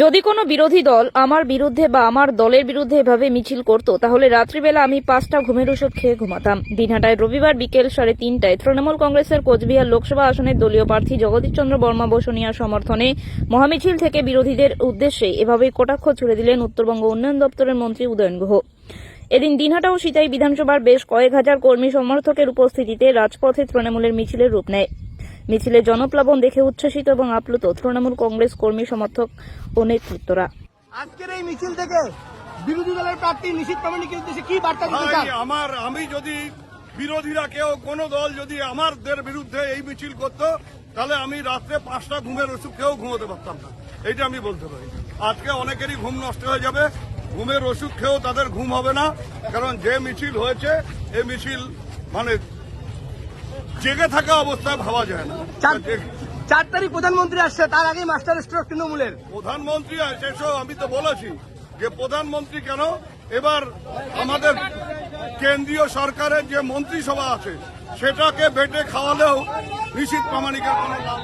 যদি কোনো বিরোধী দল আমার বিরুদ্ধে বা আমার দলের বিরুদ্ধে এভাবে মিছিল করত, তাহলে রাত্রিবেলা আমি পাঁচটা ঘুমের ওষুধ খেয়ে ঘুমাতাম। দিনহাটায় রবিবার বিকেল সাড়ে তিনটায় তৃণমূল কংগ্রেসের কোচবিহার লোকসভা আসনের দলীয় প্রার্থী জগদীশ চন্দ্র বর্মা বসুনিয়ার সমর্থনে মহামিছিল থেকে বিরোধীদের উদ্দেশ্যে এভাবে কটাক্ষ ছুড়ে দিলেন উত্তরবঙ্গ উন্নয়ন দপ্তরের মন্ত্রী উদয়ন গুহ। এদিন দিনহাটা ও সিতাই বিধানসভার বেশ কয়েক হাজার কর্মী সমর্থকের উপস্থিতিতে রাজপথে তৃণমূলের মিছিলের রূপ নেয়। মিছিলে জনপ্লাবন দেখে উচ্ছ্বসিত এবং আপ্লুত তৃণমূল কংগ্রেস কর্মী সমর্থক ও নেতৃত্বরা। আজকের এই মিছিল থেকে বিরোধী দলের প্রার্থী নিশীত প্রামাণিকের উদ্দেশ্যে কি বার্তা দিতে চান? আমার আমি যদি বিরোধীরা কেউ কোনো দল যদি আমাদের বিরুদ্ধে এই মিছিল করতো তাহলে আমি রাত্রে পাঁচটা ঘুমের ওষুধ খেয়েও ঘুমোতে পারতাম না। এইটা আমি বলতে পারি। আজকে অনেকেরই ঘুম নষ্ট হয়ে যাবে। ঘুমের ওষুধ খেয়েও তাদের ঘুম হবে না। কারণ যে মিছিল হয়েছে এই মিছিল মানে জেগে থাকা অবস্থায় ভাবা যায় না। চার তারিখ প্রধানমন্ত্রী আসছে তার আগেই মাস্টার স্ট্রোক তৃণমূলের। প্রধানমন্ত্রী সেসব আমি তো বলেছি যে প্রধানমন্ত্রী কেন? এবার আমাদের কেন্দ্রীয় সরকারের যে মন্ত্রিসভা আছে সেটাকে বেটে খাওয়ালেও নিশ্চিত প্রামাণিকের কোনো লাভ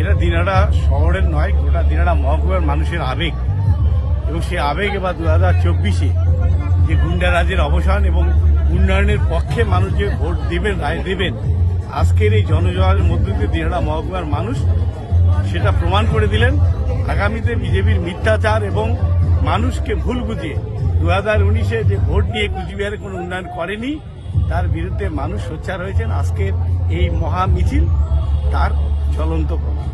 এটা দিনাটা শহরের নয় গোটা দিনাটা মহকুমার মানুষের আবেগ। এবং সেই আবেগ এবার দু হাজার চব্বিশে যে গুন্ডারাজের অবসান এবং উন্নয়নের পক্ষে মানুষ যে ভোট দেবেন, রায় দেবেন, আজকের এই জনজোয়ারের মধ্য দিয়ে দিনাটা মহকুমার মানুষ সেটা প্রমাণ করে দিলেন। আগামীতে বিজেপির মিথ্যাচার এবং মানুষকে ভুল বুঝিয়ে দু হাজার উনিশে যে ভোট নিয়ে কুচবিহারে কোনো উন্নয়ন করেনি, তার বিরুদ্ধে মানুষ সোচ্চার হয়েছেন। আজকের এই মহা মিছিল, তার চলন্ত প্রমাণ।